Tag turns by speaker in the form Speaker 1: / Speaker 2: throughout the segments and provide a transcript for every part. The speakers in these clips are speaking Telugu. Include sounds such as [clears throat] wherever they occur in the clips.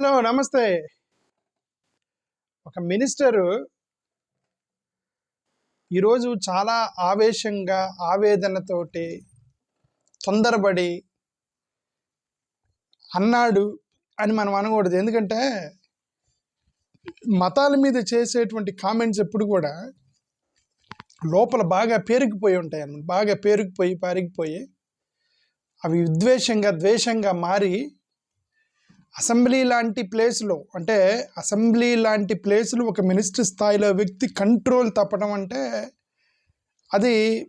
Speaker 1: హలో నమస్తే. ఒక మినిస్టరు ఈరోజు చాలా ఆవేశంగా ఆవేదనతోటి తొందరపడి అన్నాడు అని మనం అనకూడదు. ఎందుకంటే మతాల మీద చేసేటువంటి కామెంట్స్ ఎప్పుడు కూడా లోపల బాగా పేరుకుపోయి ఉంటాయి అన్నమాట. బాగా పేరుకుపోయి పారిగిపోయి అవి విద్వేషంగా ద్వేషంగా మారి అసెంబ్లీ లాంటి ప్లేస్లో అంటే అసెంబ్లీ లాంటి ప్లేస్లో ఒక మినిస్టర్ స్థాయిలో వ్యక్తి కంట్రోల్ తప్పడం అంటే అది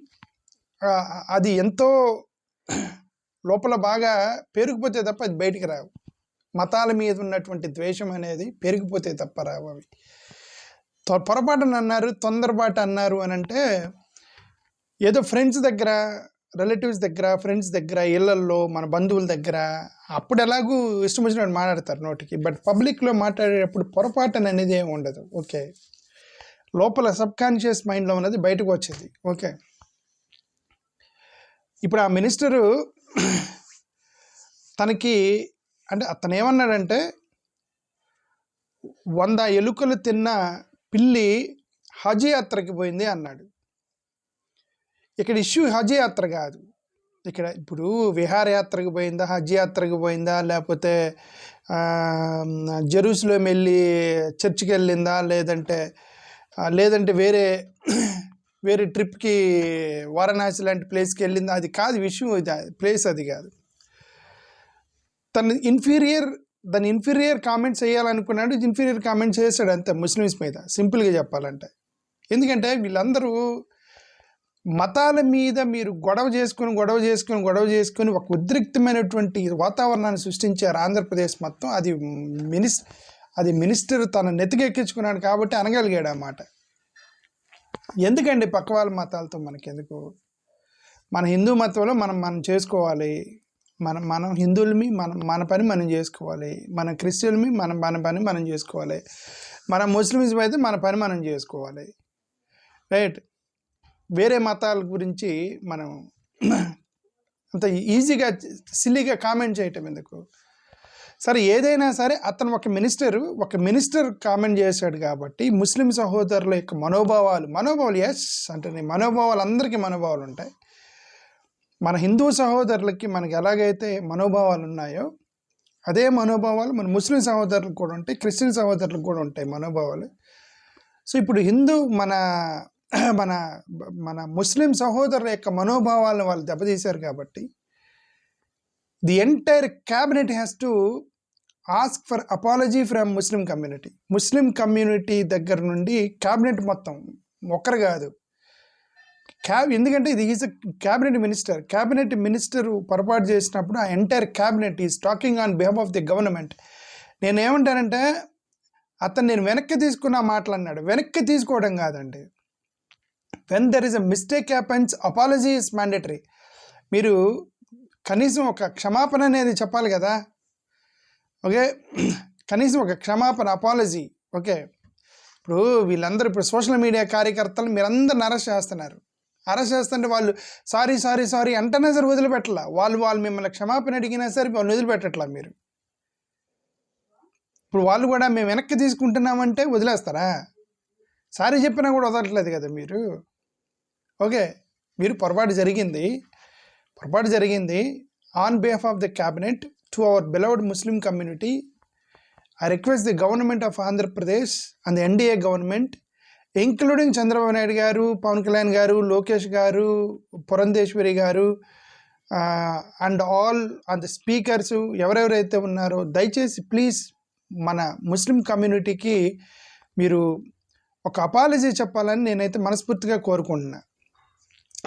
Speaker 1: అది ఎంతో లోపల బాగా పెరిగిపోతే తప్ప అది బయటికి రావు. మతాల మీద ఉన్నటువంటి ద్వేషం అనేది పెరిగిపోతే తప్ప రావు అవి. తొ- పొరపాటున అన్నారు తొందరపాటు అన్నారు అని అంటే ఏదో ఫ్రెండ్స్ దగ్గర రిలేటివ్స్ దగ్గర ఫ్రెండ్స్ దగ్గర ఇళ్ళల్లో మన బంధువుల దగ్గర అప్పుడు ఎలాగూ ఇష్టం వచ్చినట్టు మాట్లాడతారు నోటికి. బట్ పబ్లిక్లో మాట్లాడేటప్పుడు పొరపాటు అనేది ఏమి ఉండదు. ఓకే లోపల సబ్కాన్షియస్ మైండ్లో ఉన్నది బయటకు వచ్చేది. ఓకే ఇప్పుడు ఆ మినిస్టరు [clears throat] తనకి అంటే అతను ఏమన్నాడంటే వంద ఎలుకలు తిన్న పిల్లి హజ్ యాత్రకి పోయింది అన్నాడు. ఇక్కడ ఇష్యూ హజ్ యాత్ర కాదు. ఇక్కడ ఇప్పుడు విహారయాత్రకు పోయిందా హజ్ యాత్రకు పోయిందా లేకపోతే ఆ, జెరూసలేం వెళ్ళి చర్చికి వెళ్ళిందా లేదంటే లేదంటే వేరే వేరే ట్రిప్కి వారణాసి లాంటి ప్లేస్కి వెళ్ళిందా అది కాదు విషయం ఇది ప్లేస్ అది కాదు. తన ఇన్ఫీరియర్ దాని ఇన్ఫీరియర్ కామెంట్స్ చేయాలనుకున్నాడు ఇన్ఫీరియర్ కామెంట్స్ చేశాడు అంతే ముస్లిమ్స్ మీద సింపుల్గా చెప్పాలంటే. ఎందుకంటే వీళ్ళందరూ మతాల మీద మీరు గొడవ చేసుకుని గొడవ చేసుకుని గొడవ చేసుకుని ఒక ఉద్రిక్తమైనటువంటి వాతావరణాన్ని సృష్టించారు ఆంధ్రప్రదేశ్ మొత్తం. అది మినిస్ అది మినిస్టర్ తన నెతికెక్కించుకున్నాడు కాబట్టి అనగలిగాడు అన్నమాట మాట. ఎందుకండి పక్క వాళ్ళ మతాలతో మనకెందుకు? మన హిందూ మతంలో మనం మనం చేసుకోవాలి. మనం మనం హిందువులమి మనం మన పని మనం చేసుకోవాలి. మన క్రిస్టియన్మి మన మన పని మనం చేసుకోవాలి. మన ముస్లిమ్స్ అయితే మన పని మనం చేసుకోవాలి. రైట్? వేరే మతాల గురించి మనం అంత ఈజీగా సిల్లీగా కామెంట్ చేయటం ఎందుకు? సరే ఏదైనా సరే అతను ఒక మినిస్టర్ ఒక మినిస్టర్ కామెంట్ చేశాడు కాబట్టి ముస్లిం సహోదరుల యొక్క మనోభావాలు మనోభావాలు ఎస్ అంటే మనోభావాలు అందరికీ మనోభావాలు ఉంటాయి. మన హిందూ సహోదరులకి మనకి ఎలాగైతే మనోభావాలు ఉన్నాయో అదే మనోభావాలు మన ముస్లిం సహోదరులకు కూడా ఉంటాయి క్రిస్టియన్ సహోదరులకు కూడా ఉంటాయి మనోభావాలు. సో ఇప్పుడు హిందూ మన [clears throat] మన మన ముస్లిం సహోదరుల యొక్క మనోభావాలను వాళ్ళు దెబ్బతీశారు కాబట్టి the entire cabinet has to ask for apology from Muslim community Muslim community దగ్గర నుండి క్యాబినెట్ మొత్తం ఒక్కరు కాదు. క్యాబ్ ఎందుకంటే ఇది is cabinet minister cabinet minister పొరపాటు చేసినప్పుడు ఆ entire cabinet is talking on behalf of the government నేను ఏమంటానంటే అతను నేను వెనక్కి తీసుకున్న మాటలు అన్నాడు. వెనక్కి తీసుకోవడం కాదండి. When there is a mistake happens apology is mandatory మీరు కనీసం ఒక క్షమాపణ అనేది చెప్పాలి కదా? ఓకే? కనీసం ఒక క్షమాపణ అపాలజీ ఓకే? ఇప్పుడు వీళ్ళందరూ ఇప్పుడు సోషల్ మీడియా కార్యకర్తలు మీరందరిని అరెస్ట్ చేస్తున్నారు. అరెస్ట్ చేస్తుంటే వాళ్ళు సారీ సారీ సారీ అంటేనే సరే వదిలిపెట్టలా. వాళ్ళు వాళ్ళు మిమ్మల్ని క్షమాపణ అడిగినా సరే వాళ్ళు వదిలిపెట్టట్లా మీరు. ఇప్పుడు వాళ్ళు కూడా మేము వెనక్కి తీసుకుంటున్నామంటే వదిలేస్తారా? సారీ చెప్పినా కూడా వదలట్లేదు కదా మీరు? ఓకే మీరు పొరపాటు జరిగింది. పొరపాటు జరిగింది. On behalf of the cabinet to our beloved Muslim community I request the government of Andhra Pradesh and NDA government including Chandrababu Naidu garu Pawan Kalyan garu Lokesh garu Purandeswari garu and all and the speakers ఎవరెవరైతే ఉన్నారో దయచేసి ప్లీజ్ మన ముస్లిం కమ్యూనిటీకి మీరు ఒక అపాలజీ చెప్పాలని నేనైతే మనస్ఫూర్తిగా కోరుకుంటున్నా.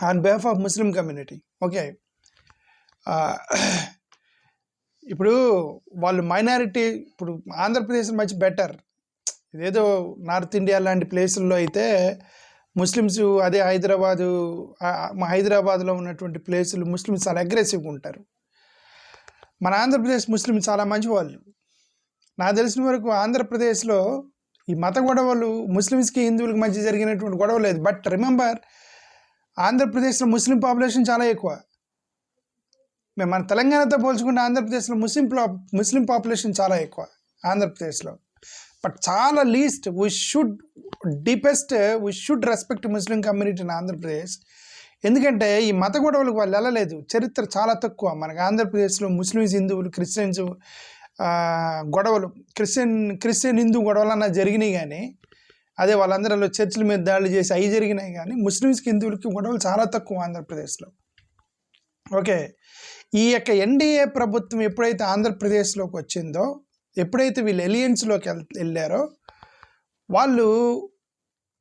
Speaker 1: On behalf of Muslim community okay ఇప్పుడు వాళ్ళు మైనారిటీ ఇప్పుడు ఆంధ్రప్రదేశ్ మంచి బెటర్ ఇదేదో నార్త్ ఇండియా లాంటి ప్లేసుల్లో అయితే ముస్లిమ్స్ అదే హైదరాబాదు మా హైదరాబాద్లో ఉన్నటువంటి ప్లేసులు ముస్లిమ్స్ చాలా అగ్రెసివ్గా ఉంటారు. మన ఆంధ్రప్రదేశ్ ముస్లిమ్స్ చాలా మంచి వాళ్ళు నాకు తెలిసిన వరకు ఆంధ్రప్రదేశ్లో ఈ మత గొడవలు ముస్లిమ్స్కి హిందువులకి మధ్య జరిగినటువంటి గొడవ లేదు. బట్ రిమెంబర్ ఆంధ్రప్రదేశ్లో ముస్లిం పాపులేషన్ చాలా ఎక్కువ. మేము మన తెలంగాణతో పోల్చుకుంటే ఆంధ్రప్రదేశ్లో ముస్లిం ముస్లిం పాపులేషన్ చాలా ఎక్కువ ఆంధ్రప్రదేశ్లో. బట్ చాలా least we should deepest we should respect Muslim community in Andhra Pradesh. ఎందుకంటే ఈ మత గొడవలకు వాళ్ళు వెళ్ళలేదు. చరిత్ర చాలా తక్కువ. మనకి ఆంధ్రప్రదేశ్లో ముస్లిమ్స్ హిందువులు క్రిస్టియన్స్ గొడవలు క్రిస్టియన్ క్రిస్టియన్ హిందూ గొడవలు అన్న జరిగినాయి కానీ అదే వాళ్ళందరిలో చర్చిల మీద దాడులు చేసి అవి జరిగినాయి కానీ ముస్లిమ్స్కి హిందువులకి గొడవలు చాలా తక్కువ ఆంధ్రప్రదేశ్లో. ఓకే. ఈ యొక్క ఎన్డీఏ ప్రభుత్వం ఎప్పుడైతే ఆంధ్రప్రదేశ్లోకి వచ్చిందో ఎప్పుడైతే వీళ్ళు ఎలియన్స్లోకి వెళ్ళారో వాళ్ళు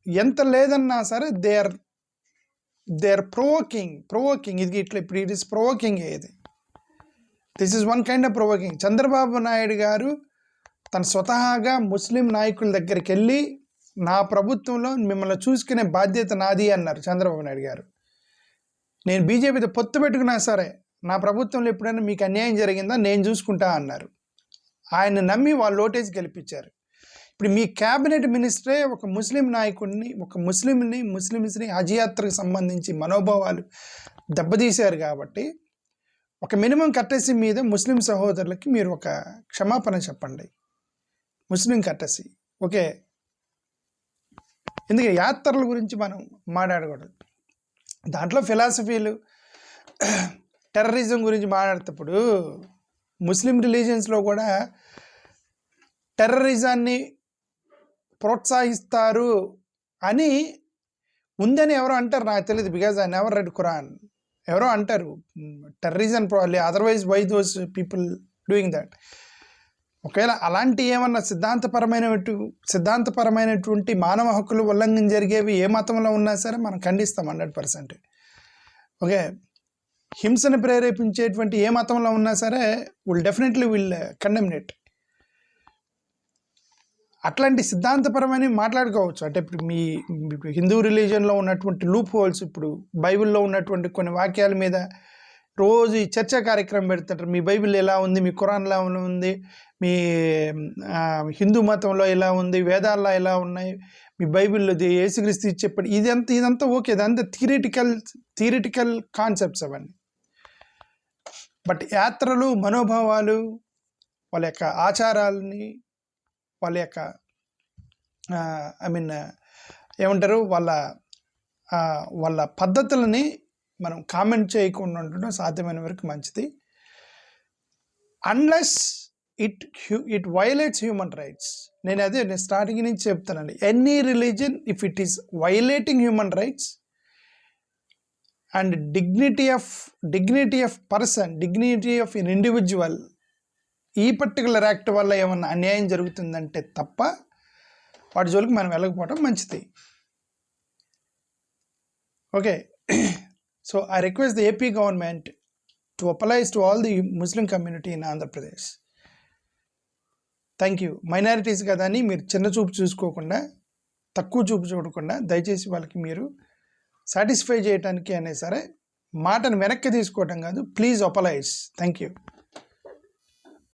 Speaker 1: ఎంత లేదన్నా సరే they are they are provoking provoking. ఇది ఇట్లా ఇప్పుడు ఇట్ ఇస్ ప్రోవోకింగ్ ఇది. This is one kind of provoking Chandrababu Naidu garu తన స్వతహాగా ముస్లిం నాయకుల దగ్గరికి వెళ్ళి నా ప్రభుత్వంలో మిమ్మల్ని చూసుకునే బాధ్యత నాది అన్నారు చంద్రబాబు నాయుడు గారు నేను బీజేపీతో పొత్తు పెట్టుకున్నా సరే నా ప్రభుత్వంలో ఎప్పుడైనా మీకు అన్యాయం జరిగిందా? నేను చూసుకుంటా అన్నారు. ఆయన నమ్మి వాళ్ళు ఓటేజ్ గెలిపించారు. ఇప్పుడు మీ క్యాబినెట్ మినిస్టరే ఒక ముస్లిం నాయకుడిని ఒక ముస్లింని ముస్లిమ్స్ని హజ్ యాత్రకు సంబంధించి మనోభావాలు దెబ్బతీశారు కాబట్టి ఒక మినిమం కట్టసి మీద ముస్లిం సహోదరులకి మీరు ఒక క్షమాపణ చెప్పండి. ముస్లిం కట్టసి. ఓకే? ఎందుకంటే యాత్రల గురించి మనం మాట్లాడకూడదు. దాంట్లో ఫిలాసఫీలు టెర్రరిజం గురించి మాట్లాడేటప్పుడు ముస్లిం రిలీజియన్స్లో కూడా టెర్రరిజాన్ని ప్రోత్సహిస్తారు అని ఉందని ఎవరు అంటారు? నాకు తెలియదు because I never read Quran ఎవరో అంటారు. Terrorism probably otherwise why those people doing that ఒకవేళ అలాంటి ఏమన్నా సిద్ధాంతపరమైనటు సిద్ధాంతపరమైనటువంటి మానవ హక్కులు ఉల్లంఘన జరిగేవి ఏ మతంలో ఉన్నా సరే మనం ఖండిస్తాం హండ్రెడ్ పర్సెంట్. ఓకే హింసను ప్రేరేపించేటువంటి ఏ మతంలో ఉన్నా సరే విల్ డెఫినెట్లీ విల్ కండెమ్నేట్ అట్లాంటి సిద్ధాంతపరమైన మాట్లాడుకోవచ్చు. అంటే ఇప్పుడు మీ ఇప్పుడు హిందూ రిలీజియన్లో ఉన్నటువంటి లూప్ హోల్స్ ఇప్పుడు బైబిల్లో ఉన్నటువంటి కొన్ని వాక్యాల మీద రోజు ఈ చర్చా కార్యక్రమం పెడుతుంటారు మీ బైబిల్ ఎలా ఉంది? మీ ఖురాన్ ఎలా ఉంది? మీ హిందూ మతంలో ఎలా ఉంది? వేదాల్లో ఎలా ఉన్నాయి? మీ బైబిల్లో ఇది యేసుక్రీస్తు చెప్పాడు ఇదంతా ఇదంతా ఓకే. ఇదంతా థియరిటికల్ థియరిటికల్ కాన్సెప్ట్స్ అవన్నీ. బట్ యాత్రలు మనోభావాలు వాళ్ళ యొక్క ఆచారాలని వాళ్ళ యొక్క ఐ మీన్ ఏమంటారు? వాళ్ళ వాళ్ళ పద్ధతులని మనం కామెంట్ చేయకుండా ఉండడం సాధ్యమైన వరకు మంచిది. Unless it it violates human rights నేను అదే నేను స్టార్టింగ్ నుంచి చెప్తానండి. Any religion if it is violating human rights and dignity of dignity of person dignity of in individual ఈ పర్టికులర్ యాక్ట్ వల్ల ఏమన్నా అన్యాయం జరుగుతుందంటే తప్ప వాటి జోలికి మనం వెళ్ళకపోవడం మంచిది. Okay. So I request the AP government to apologise to all the Muslim community in Andhra Pradesh thank you minorities కదా అని మీరు చిన్న చూపు చూసుకోకుండా తక్కువ చూపు చూడకుండా దయచేసి వాళ్ళకి మీరు సాటిస్ఫై చేయడానికి అనే సరే మాటను వెనక్కి తీసుకోవటం కాదు ప్లీజ్ అపలైజ్ థ్యాంక్ యూ